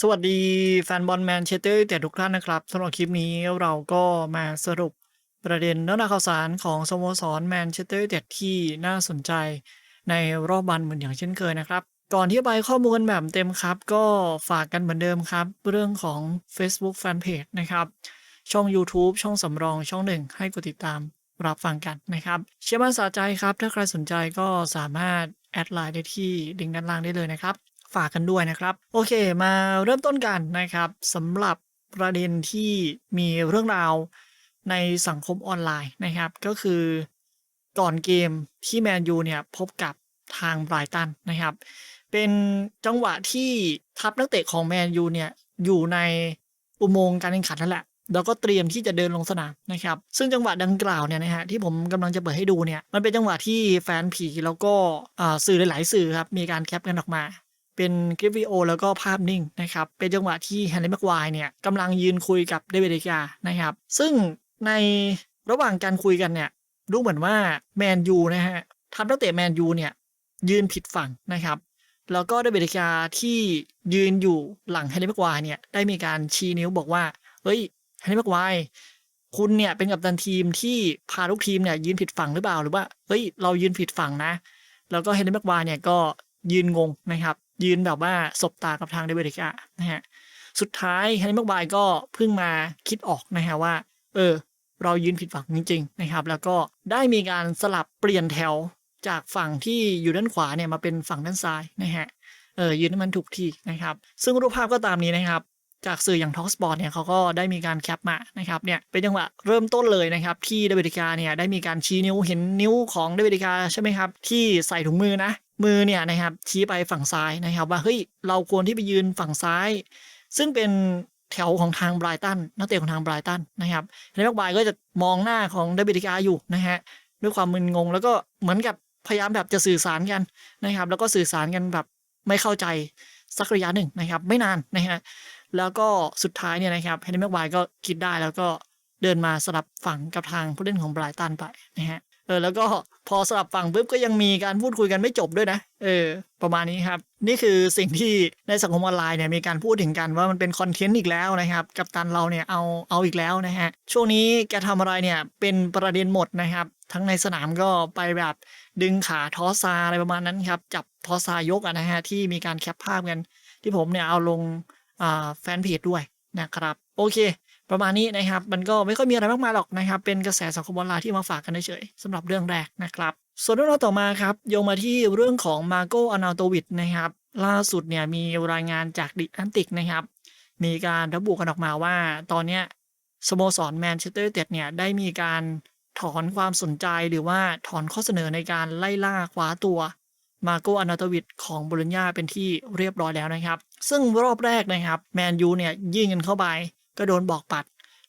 สวัสดีแฟนบอลแมนเชสเตอร์แต่ทุกท่านนะครับสำหรับคลิปนี้เราก็มาสรุปประเด็นเนื้อหาข่าวสารของสโมสรแมนเชสเตอร์เด็ดที่น่าสนใจในรอบวันเหมือนอย่างเช่นเคยนะครับ ก่อนที่จะไปข้อมูลกันแบบเต็มครับ ก็ฝากกันเหมือนเดิมครับ เรื่องของ Facebook Fanpage นะครับ ช่อง YouTube ช่องสำรองช่องหนึ่งให้กดติดตามรับฟังกันนะครับ เชื่อมั่นสาใจครับ ถ้าใครสนใจก็สามารถแอดไลน์ได้ที่ลิงก์ด้านล่างได้เลยนะครับ ฝากกันด้วยนะครับ โอเคมาเริ่มต้นกันนะครับสำหรับประเด็นที่มีเรื่องราวในสังคมออนไลน์นะครับ ก็คือก่อนเกมที่แมนยูเนี่ยพบกับทางไบรตันนะครับ เป็นจังหวะที่ทัพนักเตะของแมนยูเนี่ยอยู่ในอุโมงค์การแข่งขันนั่นแหละแล้วก็เตรียมที่จะเดินลงสนามนะครับ ซึ่งจังหวะดังกล่าวเนี่ยนะฮะที่ผมกำลังจะเปิดให้ดูเนี่ย มันเป็นจังหวะที่แฟนผีแล้วก็สื่อหลาย ๆ สื่อครับมีการแคปกันออกมา เป็นคลิปวิดีโอแล้วก็ภาพนิ่งนะครับ เป็นจังหวะที่แฮร์รี่แม็กควายเนี่ยกำลังยืนคุยกับเดวิดเดกานะครับ ซึ่งในระหว่างการคุยกันเนี่ยดูเหมือนว่าแมนยูนะฮะทัพนักเตะแมนยูเนี่ยยืนผิดฝั่งนะครับ แล้วก็เดวิดเดกาที่ยืนอยู่หลังแฮร์รี่แม็กควายเนี่ยได้มีการชี้นิ้วบอกว่าเฮ้ยแฮร์รี่แม็กควายคุณเนี่ยเป็นกัปตันทีมที่พาลูกทีมเนี่ยยืนผิดฝั่งหรือเปล่าหรือว่าเฮ้ยเรายืนผิดฝั่งนะ แล้วก็เฮนรี่แม็กควายเนี่ยก็ยืนงงนะครับ ยืนแบบว่าสบตากับทางเดวิดเดกานะฮะสุดท้ายเฮนรี่แม็กควายก็เพิ่งมาคิดออกนะฮะว่า เออ เรายืนผิดฝั่งจริงๆนะครับ แล้วก็ได้มีการสลับเปลี่ยนแถวจากฝั่งที่อยู่ด้านขวาเนี่ยมาเป็นฝั่งด้านซ้ายนะฮะเออยืนให้มันถูกที่นะครับ ซึ่งรูปภาพก็ตามนี้นะครับ จากสื่ออย่าง Talk Sport เนี่ยเขาก็ได้มีการแคปมานะครับเนี่ยเป็นจังหวะเริ่มต้นเลยนะครับ ที่เดวิดกาเนี่ยได้มีการชี้นิ้วเห็นนิ้วของเดวิดกาใช่ไหมครับ ที่ใส่ถุงมือนะ มือเนี่ยนะครับชี้ไปฝั่งซ้ายนะครับ ว่าเฮ้ยเราควรที่ไปยืนฝั่งซ้าย ซึ่งเป็นแถวของทางไบรตันนักเตะของทางไบรตันนะครับในแม็กไบก็จะมองหน้าของเดวิดกาอยู่นะฮะด้วยความมึนงง แล้วก็เหมือนกับพยายามแบบจะสื่อสารกันนะครับ แล้วก็สื่อสารกันแบบไม่เข้าใจสักระยะหนึ่งนะครับ ไม่นานนะฮะแล้วก็สุดท้ายเนี่ยนะครับเฮนรี่แม็กไวก็คิดได้แล้วก็เดินมาสลับฝั่งกับทางผู้เล่นของไบรตันไปนะฮะ เออแล้วก็พอสลับฝั่งปุ๊บก็ยังมีการพูดคุยกันไม่จบด้วยนะ เออ ประมาณนี้ครับ นี่คือสิ่งที่ในสังคมออนไลน์เนี่ยมีการพูดถึงกันว่ามันเป็นคอนเทนต์อีกแล้วนะครับ กับตันเราเนี่ยเอาเอาอีกแล้วนะฮะ ช่วงนี้แกทำอะไรเนี่ยเป็นประเด็นหมดนะครับ ทั้งในสนามก็ไปแบบดึงขาทอซาอะไรประมาณนั้นครับ จับทอซายกะนะฮะที่มีการแคปภาพกัน ที่ผมเนี่ยเอาลงอ่าแฟนเพจด้วยนะครับ โอเค ประมาณนี้นะครับ มันก็ไม่ค่อยมีอะไรมากมายหรอกนะครับ เป็นกระแสสังคมออนไลน์ที่มาฝากกันเฉยๆสำหรับเรื่องแรกนะครับ ส่วนเรื่องราวต่อมาครับโยงมาที่เรื่องของมาโกอนาโตวิดนะครับ ล่าสุดเนี่ยมีรายงานจากดิอันติกนะครับ มีการระบุกันออกมาว่า ตอนเนี้ยสโมสรแมนเชสเตอร์เต็ดเนี่ยได้มีการถอนความสนใจหรือว่าถอนข้อเสนอในการไล่ล่าคว้าตัวมาโกอนาโตวิดของโบโลญญาเป็นที่เรียบร้อยแล้วนะครับ ซึ่งรอบแรกนะครับแมนยูเนี่ยยื่นเงินเข้าไป ก็โดนบอกปัด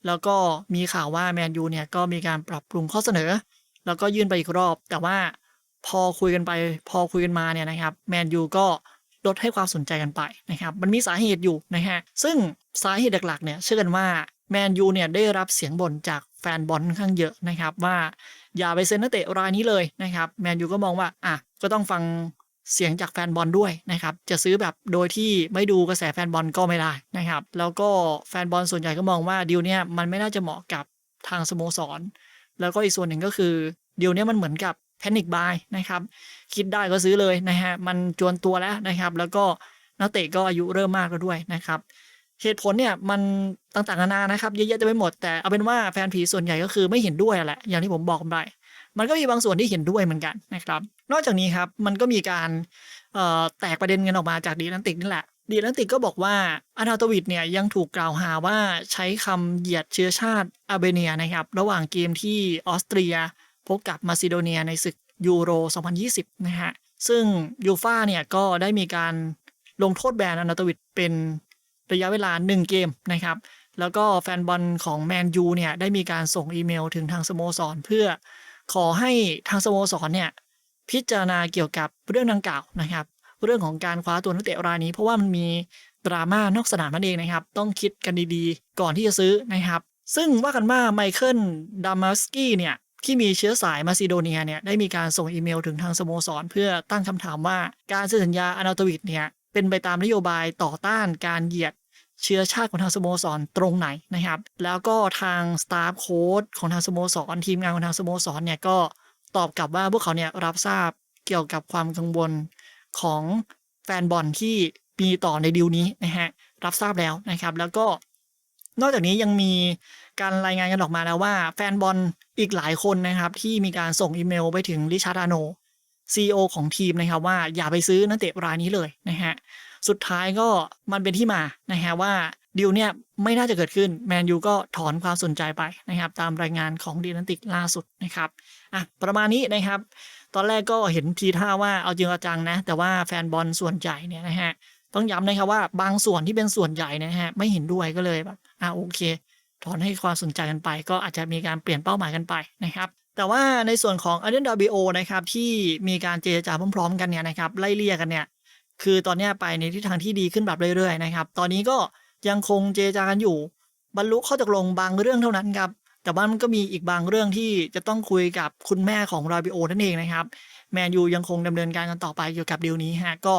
แล้วก็มีข่าวว่าแมนยูเนี่ยก็มีการปรับปรุงข้อเสนอ แล้วก็ยื่นไปอีกรอบ แต่ว่าพอคุยกันไป พอคุยกันมาเนี่ยนะครับแมนยูก็ลดให้ความสนใจกันไปนะครับ มันมีสาเหตุอยู่นะฮะ ซึ่งสาเหตุหลักๆเนี่ยเชื่อกันว่าแมนยูเนี่ยได้รับเสียงบ่นจากแฟนบอลค่อนข้างเยอะนะครับว่าอย่าไปเซ็นนักเตะรายนี้เลยนะครับแมนยูก็มองว่าอะก็ต้องฟัง เสียงจากแฟนบอลด้วยนะครับ จะซื้อแบบโดยที่ไม่ดูกระแสแฟนบอลก็ไม่ได้นะครับ แล้วก็แฟนบอลส่วนใหญ่ก็มองว่าดีลเนี้ยมันไม่น่าจะเหมาะกับทางสโมสร แล้วก็อีกส่วนหนึ่งก็คือดีลเนี้ยมันเหมือนกับแพนิคบายนะครับ คิดได้ก็ซื้อเลยนะฮะ มันจวนตัวแล้วนะครับ แล้วก็นักเตะก็อายุเริ่มมากแล้วด้วยนะครับ เหตุผลเนี่ยมันต่างๆนานานะครับเยอะแยะจะไปหมด แต่เอาเป็นว่าแฟนผีส่วนใหญ่ก็คือไม่เห็นด้วยแหละ อย่างที่ผมบอกไป มันก็มีบางส่วนที่เห็นด้วยเหมือนกันนะครับ นอกจากนี้ครับมันก็มีการแตกประเด็นกันออกมาจากดีแลนติกนี่แหละดีแลนติกก็บอกว่าอานาโตวิดเนี่ยยังถูกกล่าวหาว่าใช้คำเหยียดเชื้อชาติอาเบเนียนะครับระหว่างเกมที่ออสเตรียพบกับมาซิโดเนียในศึกยูโร 2020 นะฮะ ซึ่งยูฟ่าเนี่ยก็ได้มีการลงโทษแบนอานาโตวิดเป็นระยะเวลา 1 เกมนะครับ แล้วก็แฟนบอลของแมนยูเนี่ยได้มีการส่งอีเมลถึงทางสโมสรเพื่อ ขอให้ทางสโมสรเนี่ยพิจารณาเกี่ยวกับเรื่องดังกล่าวนะครับ เรื่องของการคว้าตัวนักเตะรายนี้ เพราะว่ามันมีดราม่านอกสนามนั่นเองนะครับ ต้องคิดกันดีๆ ก่อนที่จะซื้อนะครับ ซึ่งว่ากันว่าไมเคิลดามาสกี้เนี่ยที่มีเชื้อสายมาซิโดเนียเนี่ยได้มีการส่งอีเมลถึงทางสโมสร เพื่อตั้งคำถามว่าการเซ็นสัญญาอนาโตวิดเนี่ยเป็นไปตามนโยบายต่อต้านการเหยียด เชื้อชาติของทางสโมสรตรงไหนนะครับ แล้วก็ทางสตาฟโค้ชของทางสโมสรทีมงานของทางสโมสรเนี่ยก็ตอบกลับว่าพวกเขาเนี่ยรับทราบเกี่ยวกับความกังวลของแฟนบอลที่มีต่อในดีลนี้นะฮะรับทราบแล้วนะครับ แล้วก็นอกจากนี้ยังมีการรายงานกันออกมาแล้วว่า แฟนบอลอีกหลายคนนะครับ ที่มีการส่งอีเมลไปถึงริชาร์ดอโน CEO ของทีมนะครับ ว่าอย่าไปซื้อนักเตะรายนี้เลยนะฮะ สุดท้ายก็มันเป็นที่มานะฮะว่าดีลเนี่ยไม่น่าจะเกิดขึ้นแมนยูก็ถอนความสนใจไปนะครับ ตามรายงานของดีนันติกล่าสุดนะครับอะประมาณนี้นะครับ ตอนแรกก็เห็นทีท่าว่าเอาจริงเอาจังนะ แต่ว่าแฟนบอลส่วนใหญ่เนี่ยนะฮะต้องย้ำนะครับว่าบางส่วนที่เป็นส่วนใหญ่นะฮะไม่เห็นด้วยก็เลยแบบอะโอเค ถอนให้ความสนใจกันไป ก็อาจจะมีการเปลี่ยนเป้าหมายกันไปนะครับแต่ว่าในส่วนของอเดนดาบิโอนะครับที่มีการเจรจาพร้อมๆกันเนี่ยนะครับไล่เลี่ยกันเนี่ย คือตอนนี้ไปในทิศทางที่ดีขึ้นแบบเรื่อยๆนะครับตอนนี้ก็ยังคงเจรจากันอยู่ บรรลุข้อตกลงบางเรื่องเท่านั้นครับแต่ว่ามันก็มีอีกบางเรื่องที่จะต้องคุยกับคุณแม่ของราบิโอนั่นเองนะครับแมนยูยังคงดำเนินการกันต่อไปเกี่ยวกับดีลนี้ฮะก็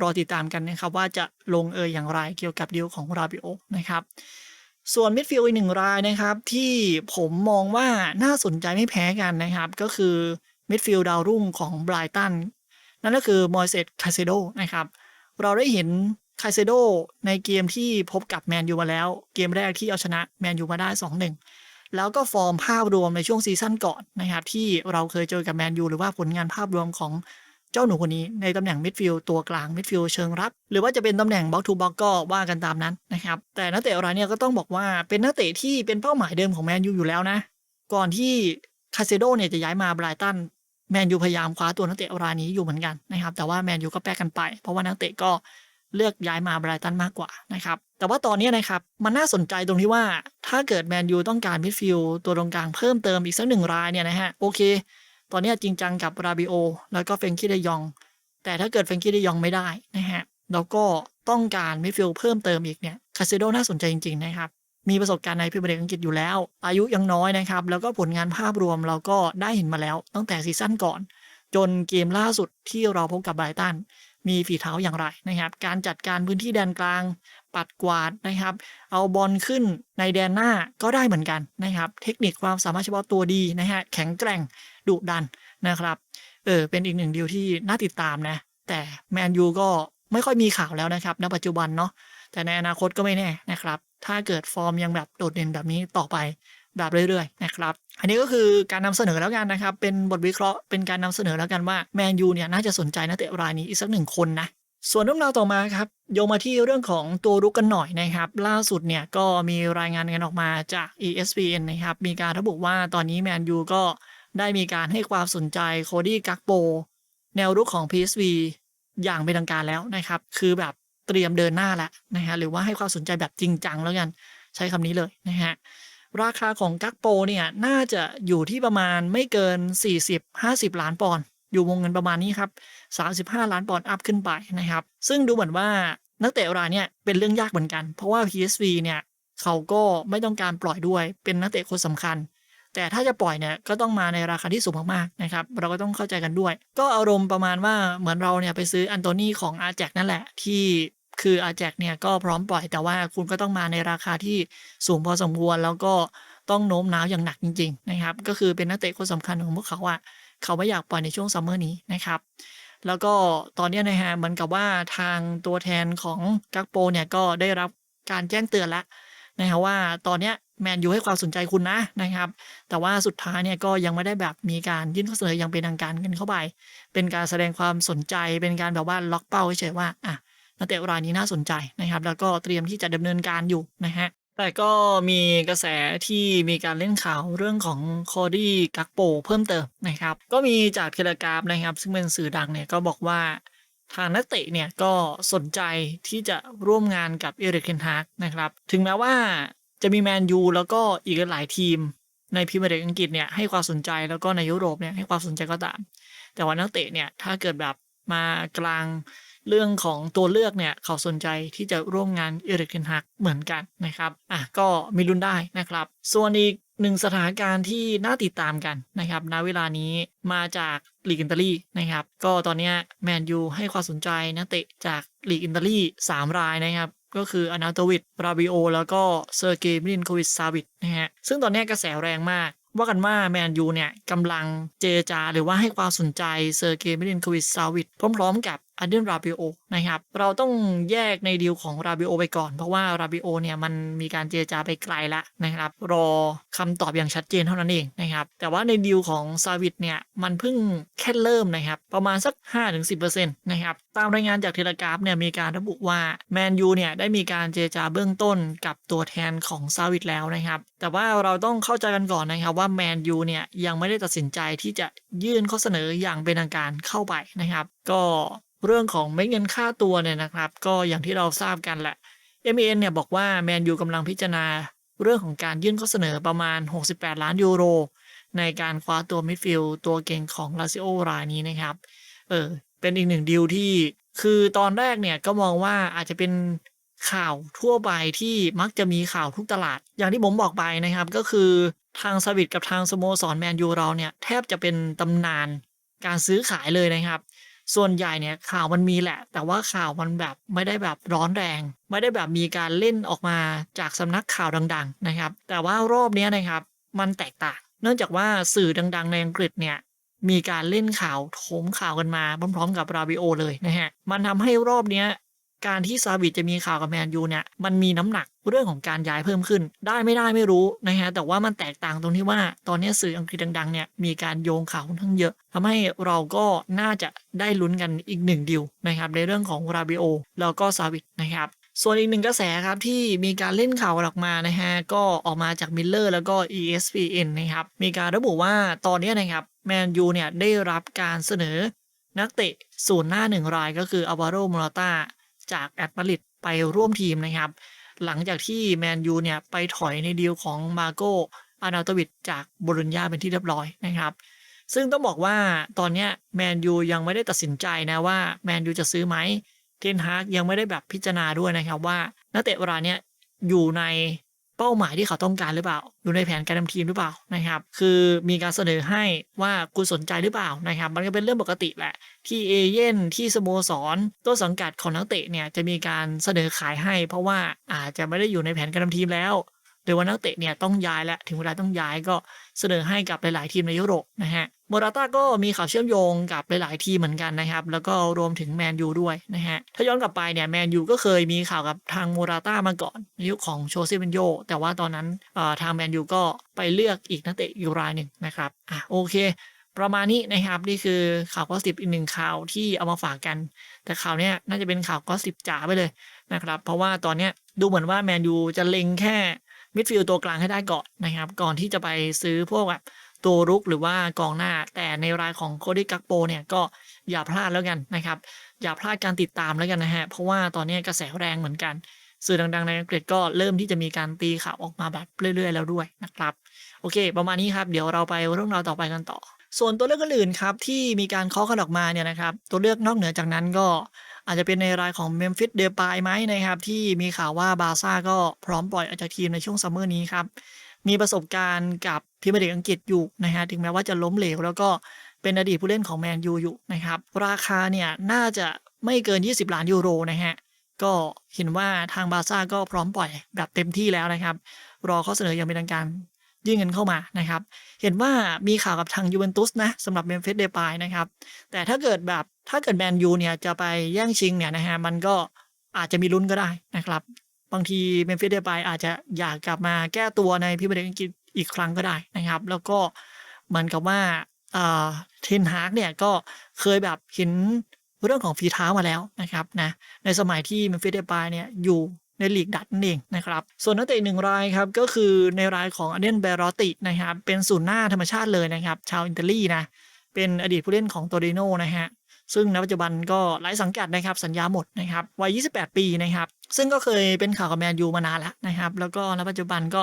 รอติดตามกันนะครับว่าจะลงเอยอย่างไรเกี่ยวกับดีลของราบิโอนะครับส่วนมิดฟิลด์อีกหนึ่งรายนะครับที่ผมมองว่าน่าสนใจไม่แพ้กันนะครับ ก็คือมิดฟิลด์ดาวรุ่งของไบรตัน นั่นก็คือมอยเซตคาเซโดนะครับ เราได้เห็นคาเซโดในเกมที่พบกับแมนยูมาแล้ว เกมแรกที่เอาชนะแมนยูมาได้ 2-1 แล้วก็ฟอร์มภาพรวมในช่วงซีซั่นก่อนนะครับ ที่เราเคยเจอกับแมนยูหรือว่าผลงานภาพรวมของเจ้าหนูคนนี้ในตำแหน่งมิดฟิลด์ตัวกลางมิดฟิลด์เชิงรับ หรือว่าจะเป็นตำแหน่งบล็อกทูบล็อกก็ว่ากันตามนั้นนะครับ แต่นักเตะรายนี้ก็ต้องบอกว่าเป็นนักเตะที่เป็นเป้าหมายเดิมของแมนยูอยู่แล้วนะ ก่อนที่คาเซโดเนี่ยจะย้ายมาไบรตัน แมนยูพยายามคว้าตัวนักเตะรายนี้อยู่เหมือนกันนะครับ แต่ว่าแมนยูก็แปกกันไป เพราะว่านักเตะก็เลือกย้ายมาไบรตันมากกว่านะครับ แต่ว่าตอนนี้นะครับ มันน่าสนใจตรงที่ว่า ถ้าเกิดแมนยูต้องการมิดฟิลด์ตัวตรงกลางเพิ่มเติมอีกสักหนึ่งรายเนี่ยนะฮะโอเค ตอนนี้จริงจังกับราบิโอแล้วก็เฟรงกี้เดยอง แต่ถ้าเกิดเฟรงกี้เดยองไม่ได้นะฮะแล้วก็ต้องการมิดฟิลด์เพิ่มเติมอีกเนี่ยคาเซโดน่าสนใจจริงๆนะครับ มีประสบการณ์ในพรีเมียร์ลีกอังกฤษอยู่แล้ว อายุยังน้อยนะครับ แล้วก็ผลงานภาพรวมเราก็ได้เห็นมาแล้ว ตั้งแต่ซีซั่นก่อน จนเกมล่าสุดที่เราพบกับไบรตันมีฝีเท้าอย่างไรนะครับ การจัดการพื้นที่แดนกลาง ปัดกวาดนะครับ เอาบอลขึ้นในแดนหน้าก็ได้เหมือนกันนะครับ เทคนิคความสามารถเฉพาะตัวดีนะฮะแข็งแกร่งดุดันนะครับเออเป็นอีกหนึ่งเดีลที่น่าติดตามนะ แต่แมนยูก็ไม่ค่อยมีข่าวแล้วนะครับ ณปัจจุบันเนาะ แต่ในอนาคตก็ไม่แน่นะครับ ถ้าเกิดฟอร์มยังแบบโดดเด่นแบบนี้ต่อไปแบบเรื่อยๆนะครับ อันนี้ก็คือการนำเสนอแล้วกันนะครับ เป็นบทวิเคราะห์เป็นการนำเสนอแล้วกันว่าแมนยูเนี่ยน่าจะสนใจนักเตะรายนี้อีกสักหนึ่งคนนะส่วนเรื่องราวต่อมาครับโยงมาที่เรื่องของตัวรุกกันหน่อยนะครับ ล่าสุดเนี่ยก็มีรายงานกันออกมาจาก ESPN นะครับ มีการระบุว่าตอนนี้แมนยูก็ได้มีการให้ความสนใจโคดี้กักโป แนวรุกของ PSV อย่างเป็นทางการแล้วนะครับ คือแบบ เตรียมเดินหน้าแล้วนะฮะหรือว่าให้ความสนใจแบบจริงจังแล้วกันใช้คำนี้เลยนะฮะราคาของกักโปเนี่ยน่าจะอยู่ที่ประมาณไม่เกิน 40-50 ล้านปอนด์อยู่วงเงินประมาณนี้ครับ35 ล้านปอนด์อัพขึ้นไปนะครับ ซึ่งดูเหมือนว่านักเตะรายเนี่ยเป็นเรื่องยากเหมือนกัน เพราะว่า PSV เนี่ยเขาก็ไม่ต้องการปล่อยด้วยเป็นนักเตะคนสำคัญ แต่ถ้าจะปล่อยเนี่ยก็ต้องมาในราคาที่สูงมากๆนะครับเราก็ต้องเข้าใจกันด้วย ก็อารมณ์ประมาณว่าเหมือนเราเนี่ยไปซื้ออันโตนีของอาแจกนั่นแหละ ที่ คืออาแจกเนี่ยก็พร้อมปล่อยแต่ว่าคุณก็ต้องมาในราคาที่สูงพอสมควร แล้วก็ต้องโน้มน้าวอย่างหนักจริง ๆ นะครับ ก็คือเป็นนักเตะคนสำคัญของพวกเขาอะเขาไม่อยากปล่อยในช่วงซัมเมอร์นี้นะครับแล้วก็ตอนนี้นะฮะเหมือนกับว่าทางตัวแทนของกักโปเนี่ยก็ได้รับการแจ้งเตือนแล้วนะครับว่าตอนเนี้ยแมนยูให้ความสนใจคุณนะนะครับ แต่ว่าสุดท้ายเนี่ยก็ยังไม่ได้แบบมีการยื่นข้อเสนออย่างเป็นทางการกันเข้าไป เป็นการแสดงความสนใจเป็นการแบบว่าล็อกเป้าเฉยๆว่าอะ นักเตะรายนี้น่าสนใจนะครับ แล้วก็เตรียมที่จะดำเนินการอยู่นะฮะแต่ก็มีกระแสที่มีการเล่นข่าวเรื่องของคอดี้กักโปเพิ่มเติมนะครับ ก็มีจากเทเลกราฟนะครับ ซึ่งเป็นสื่อดังเนี่ยก็บอกว่าทางนักเตะเนี่ยก็สนใจที่จะร่วมงานกับเอริกเคนฮากนะครับ ถึงแม้ว่าจะมีแมนยูแล้วก็อีกหลายทีม ในพรีเมียร์ลีกอังกฤษเนี่ยให้ความสนใจแล้วก็ในยุโรปเนี่ยให้ความสนใจก็ตาม แต่ว่านักเตะเนี่ยถ้าเกิดแบบมากลาง เรื่องของตัวเลือกเนี่ยเขาสนใจที่จะร่วมงานเอริกเทนฮักเหมือนกันนะครับอะก็มีลุ้นได้นะครับ ส่วนอีกหนึ่งสถานการณ์ที่น่าติดตามกันนะครับณเวลานี้มาจากลีกอิตาลีนะครับ ก็ตอนนี้แมนยูให้ความสนใจนักเตะจากลีกอิตาลี3 รายนะครับก็คืออนาโตวิดราบิโอ แล้วก็เซอร์เกย์มิลินโควิชซาวิดนะฮะ ซึ่งตอนนี้กระแสแรงมาก ว่ากันว่าแมนยูเนี่ยกำลังเจจาหรือว่าให้ความสนใจเซอร์เกย์มิลินโควิชซาวิดพร้อม ๆ กับ อันเดนราบิโอนะครับเราต้องแยกในดีลของราบิโอไปก่อน เพราะว่าราบิโอเนี่ยมันมีการเจรจาไปไกลแล้วนะครับรอคำตอบอย่างชัดเจนเท่านั้นเองนะครับแต่ว่าในดีลของซาวิดเนี่ยมันเพิ่งแค่เริ่มนะครับประมาณสัก 5-10%นะครับตามรายงานจากเทเลกราฟเนี่ยมีการระบุว่าแมนยูเนี่ยได้มีการเจรจาเบื้องต้นกับตัวแทนของซาวิดแล้วนะครับแต่ว่าเราต้องเข้าใจกันก่อนนะครับว่าแมนยูเนี่ยยังไม่ได้ตัดสินใจที่จะยื่นข้อเสนออย่างเป็นทางการเข้าไปนะครับก็ เรื่องของเม็ดเงินค่าตัวเนี่ยนะครับ ก็อย่างที่เราทราบกันแหละ m อ n เนี่ยบอกว่าแมนยูกำลังพิจารณาเรื่องของการยื่นข้อเสนอประมาณ 68 ล้านยูโร ในการคว้าตัวมิดฟิลด์ตัวเก่งของลาซิโอรายนี้นะครับ เออ เป็นอีกหนึ่งดีลที่ คือตอนแรกเนี่ยก็มองว่าอาจจะเป็นข่าวทั่วไปที่มักจะมีข่าวทุกตลาด อย่างที่ผมบอกไปนะครับ ก็คือทางสวิตกับทางสโมสรแมนยูเราเนี่ย แทบจะเป็นตำนานการซื้อขายเลยนะครับ ส่วนใหญ่เนี่ยข่าวมันมีแหละ แต่ว่าข่าวมันแบบไม่ได้แบบร้อนแรง ไม่ได้แบบมีการเล่นออกมาจากสำนักข่าวดัง ๆ นะครับ แต่ว่ารอบนี้นะครับมันแตกต่าง เนื่องจากว่าสื่อดัง ๆ ในอังกฤษเนี่ยมีการเล่นข่าวโถมข่าวกันมาพร้อมๆกับราบิโอเลยนะฮะ มันทำให้รอบเนี้ย การที่ซาบิจะมีข่าวกับแมนยูเนี่ยมันมีน้ำหนักเรื่องของการย้ายเพิ่มขึ้น ได้ไม่ได้ไม่รู้นะฮะแต่ว่ามันแตกต่างตรงที่ว่าตอนนี้สื่ออังกฤษดังๆเนี่ยมีการโยงข่าวค่อนข้างเยอะทำให้เราก็น่าจะได้ลุ้นกันอีกหนึ่งดิวนะครับในเรื่องของราบิโอแล้วก็ซาบินะครับส่วนอีกหนึ่งกระแสครับที่มีการเล่นข่าวออกมานะฮะก็ออกมาจากมิลเลอร์แล้วก็ ESPN นะครับมีการระบุว่าตอนนี้นะครับแมนยูเนี่ยได้รับการเสนอนักเตะศูนย์หน้าหนึ่งรายก็คืออาวาโรม o ราตา จากแอตมาริดไปร่วมทีมนะครับ หลังจากที่แมนยูเนี่ยไปถอยในดีลของมาโกอานาตวิดจากบรุญญาเป็นที่เรียบร้อยนะครับ ซึ่งต้องบอกว่าตอนนี้แมนยูยังไม่ได้ตัดสินใจนะว่าแมนยูจะซื้อไหมเทนฮากยังไม่ได้แบบพิจารณาด้วยนะครับว่านักเตะเวลาเนี้ยอยู่ใน เป้าหมายที่เขาต้องการหรือเปล่า อยู่ในแผนการทำทีมหรือเปล่านะครับ คือมีการเสนอให้ว่าคุณสนใจหรือเปล่านะครับ มันก็เป็นเรื่องปกติแหละ ที่เอเย่นที่สโมสรต้นสังกัดของนักเตะเนี่ยจะมีการเสนอขายให้ เพราะว่าอาจจะไม่ได้อยู่ในแผนการทำทีมแล้ว หรือว่านักเตะเนี่ยต้องย้ายแล้วถึงเวลาต้องย้ายก็ เสนอให้กับหลาย ๆ ทีมในยุโรปนะฮะโมราต้าก็มีข่าวเชื่อมโยงกับหลาย ๆ ทีมเหมือนกันนะครับ แล้วก็รวมถึงแมนยูด้วยนะฮะ ถ้าย้อนกลับไปเนี่ยแมนยูก็เคยมีข่าวกับทางโมราต้ามาก่อนในยุคของโชเซเบนโยแต่ว่าตอนนั้นทางแมนยูก็ไปเลือกอีกนักเตะอีกรายหนึ่งนะครับอะโอเค ประมาณนี้นะครับนี่คือข่าวก็สิบอีกหนึ่งข่าวที่เอามาฝากกัน แต่ข่าวเนี้ยน่าจะเป็นข่าวก็สิบจ๋าไปเลยนะครับเพราะว่าตอนเนี้ยดูเหมือนว่าแมนยูจะเล็งแค่ มิดฟิลด์ตัวกลางให้ได้ก่อนนะครับ ก่อนที่จะไปซื้อพวกแบบตัวรุกหรือว่ากองหน้า แต่ในรายของโคดิกักโปเนี่ยก็อย่าพลาดแล้วกันนะครับ อย่าพลาดการติดตามแล้วกันนะฮะ เพราะว่าตอนนี้กระแสแรงเหมือนกัน สื่อดัง ๆ ในอังกฤษก็เริ่มที่จะมีการตีข่าวออกมาแบบเรื่อย ๆ แล้วด้วยนะครับ โอเค ประมาณนี้ครับ เดี๋ยวเราไปเรื่องราวต่อไปกันต่อ ส่วนตัวเลือกอื่นๆครับที่มีการเคาะกันออกมาเนี่ยนะครับ ตัวเลือกนอกเหนือจากนั้นก็ อาจจะเป็นในรายของเมมฟิสเดปายไหมนะครับ ที่มีข่าวว่าบาซ่าก็พร้อมปล่อยออกจากทีมในช่วงซัมเมอร์นี้ครับ มีประสบการณ์กับพรีมียร์ลีกอังกฤษอยู่นะฮะถึงแม้ว่าจะล้มเหลว แล้วก็เป็นอดีตผู้เล่นของแมนยูอยู่นะครับ ราคาเนี่ยน่าจะไม่เกิน 20 ล้านยูโรนะฮะก็เห็นว่าทางบาซ่าก็พร้อมปล่อยแบบเต็มที่แล้วนะครับ รอข้อเสนออย่างเป็นทางการ ยื่นเงินเข้ามานะครับ เห็นว่ามีข่าวกับทางยูเวนตุสนะสำหรับเมมฟิสเดปายนะครับ แต่ถ้าเกิดแบบถ้าเกิดแมนยูเนี่ยจะไปแย่งชิงเนี่ยนะฮะมันก็อาจจะมีลุ้นก็ได้นะครับ บางทีเมมฟิสเดปายอาจจะอยากกลับมาแก้ตัวในพรีเมียร์ลีกอังกฤษอีกครั้งก็ได้นะครับ แล้วก็เหมือนกับว่าเทนฮากเนี่ยก็เคยแบบเห็นเรื่องของฝีเท้ามาแล้วนะครับนะในสมัยที่เมมฟิสเดปายเนี่ยอยู่ ในลีกดัตนั่นเองนะครับ ส่วนนักเตะหนึ่งรายครับก็คือในรายของอเดนเบรอตินะครับเป็นศูนย์หน้าธรรมชาติเลยนะครับ ชาวอิตาลีนะเป็นอดีตผู้เล่นของโตริโนนะฮะซึ่งณปัจจุบันก็ไร้สังกัดนะครับสัญญาหมดนะครับวัย 28 ปีนะครับซึ่งก็เคยเป็นข่าวกับแมนยูมานานแล้วนะครับแล้วก็ณปัจจุบันก็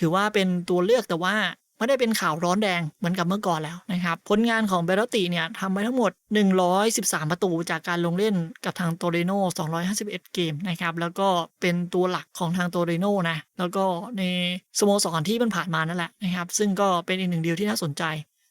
ถือว่าเป็นตัวเลือกแต่ว่า ไม่ได้เป็นข่าวร้อนแดงเหมือนกับเมื่อก่อนแล้วนะครับ ผลงานของเบรตติเนี่ยทำไปทั้งหมด 113 ประตูจากการลงเล่นกับทางโตเรโน251 เกมนะครับแล้วก็เป็นตัวหลักของทางโตเรโนนะแล้วก็ในสโมสรที่มันผ่านมานั่นแหละนะครับซึ่งก็เป็นอีกหนึ่งเดียวที่น่าสนใจ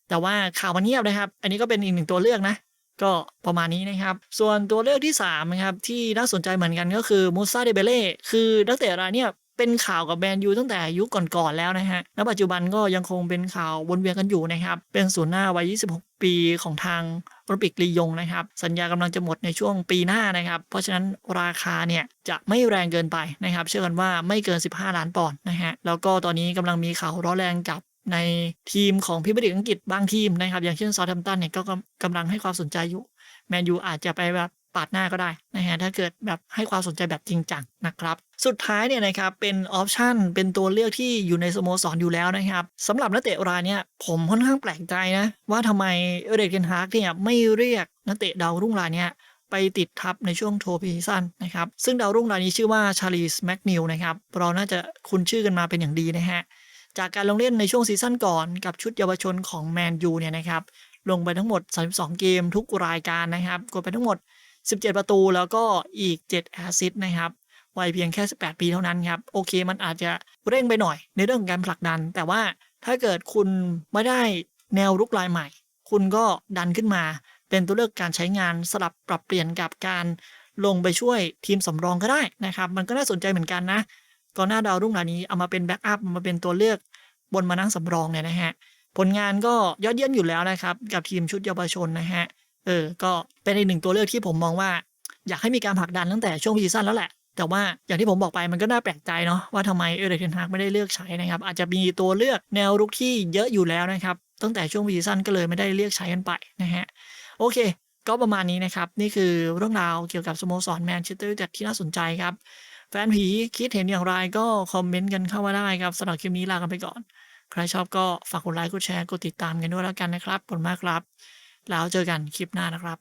แต่ว่าข่าวมันเงียบนะครับ อันนี้ก็เป็นอีกหนึ่งตัวเลือกนะก็ประมาณนี้นะครับ ส่วนตัวเลือกที่3นะครับที่น่าสนใจเหมือนกันก็คือมูซาเดเบเล่คือนักเตะรายเนี่ย เป็นข่าวกับแมนยูตั้งแต่ยุคก่อนๆแล้วนะฮะณปัจจุบันก็ยังคงเป็นข่าววนเวียนกันอยู่นะครับ เป็นศูนย์หน้าวัย 26 ปีของทางโอลิมปิกลียงนะครับ สัญญากำลังจะหมดในช่วงปีหน้านะครับ เพราะฉะนั้นราคาเนี่ยจะไม่แรงเกินไปนะครับ เชื่อกันว่าไม่เกิน 15 ล้านปอนด์นะฮะ แล้วก็ตอนนี้กำลังมีข่าวร้อนแรงกับในทีมของพรีเมียร์ลีกอังกฤษบางทีมนะครับ อย่างเช่นซอ u t แ a มตันเนี่ยก็กำลังให้ความสนใจอยู่แมนยูอาจจะไปแบบ ปาดหน้าก็ได้นะฮะถ้าเกิดแบบให้ความสนใจแบบจริงจังนะครับ สุดท้ายเนี่ยนะครับเป็นออปชันเป็นตัวเลือกที่อยู่ในสโมสรออยู่แล้วนะครับสำหรับนักเตะรายเนี่ยผมค่อนข้างแปลกใจนะว่าทำไมเอเรกเกนฮาร์กเนี่ยไม่เรียกนักเตะดาวรุ่งรายเนี่ยไปติดทับในช่วงโทพีซันนะครับ ซึ่งดาวรุ่งรายนี้ชื่อว่าชาลีสแมกนิลนะครับเราน่าจะคุ้นชื่อกันมาเป็นอย่างดีนะฮะจากการลงเล่นในช่วงซีซั่นก่อนกับชุดเยาวชนของแมนยูเนี่ยนะครับลงไปทั้งหมด 32 เกมทุกรายการนะครับกดไปทั้งหมด 17 ประตูแล้วก็อีก 7 แอสซิสต์นะครับวัยเพียงแค่ 18 ปีเท่านั้นครับ โอเคมันอาจจะเร่งไปหน่อยในเรื่องของการผลักดัน แต่ว่าถ้าเกิดคุณไม่ได้แนวรุกรายใหม่ คุณก็ดันขึ้นมา เป็นตัวเลือกการใช้งานสลับปรับเปลี่ยนกับการลงไปช่วยทีมสำรองก็ได้นะครับ มันก็น่าสนใจเหมือนกันนะก่อนหน้าดาวรุ่งรานี้เอามาเป็นแบ็กอัพมาเป็นตัวเลือกบนมานั่งสำรองเนี่ยนะฮะผลงานก็ยอดเยี่ยมอยู่แล้วนะครับ กับทีมชุดเยาวชนนะฮะ เออ ก็เป็นอีกหนึ่งตัวเลือกที่ผมมองว่า อยากให้มีการผลักดันตั้งแต่ช่วงพีซั่นแล้วแหละ แต่ว่าอย่างที่ผมบอกไปมันก็น่าแปลกใจเนาะว่าทำไมเอเดรเทนฮากไม่ได้เลือกใช้นะครับ อาจจะมีตัวเลือกแนวรุกที่เยอะอยู่แล้วนะครับ ตั้งแต่ช่วงพีซั่นก็เลยไม่ได้เลือกใช้กันไปนะฮะโอเค ก็ประมาณนี้นะครับ นี่คือเรื่องราวเกี่ยวกับสโมสรแมนเชสเตอร์ยูไนเต็ดที่น่าสนใจครับแฟนผีคิดเห็นอย่างไรก็คอมเมนต์กันเข้ามาได้ครับสำหรับคลิปนี้ลากันไปก่อน ใครชอบก็ฝากกดไลค์กดแชร์กดติดตามกันด้วยแล้วกันนะครับขอบคุณมากครับ แล้วเจอกันคลิปหน้านะครับ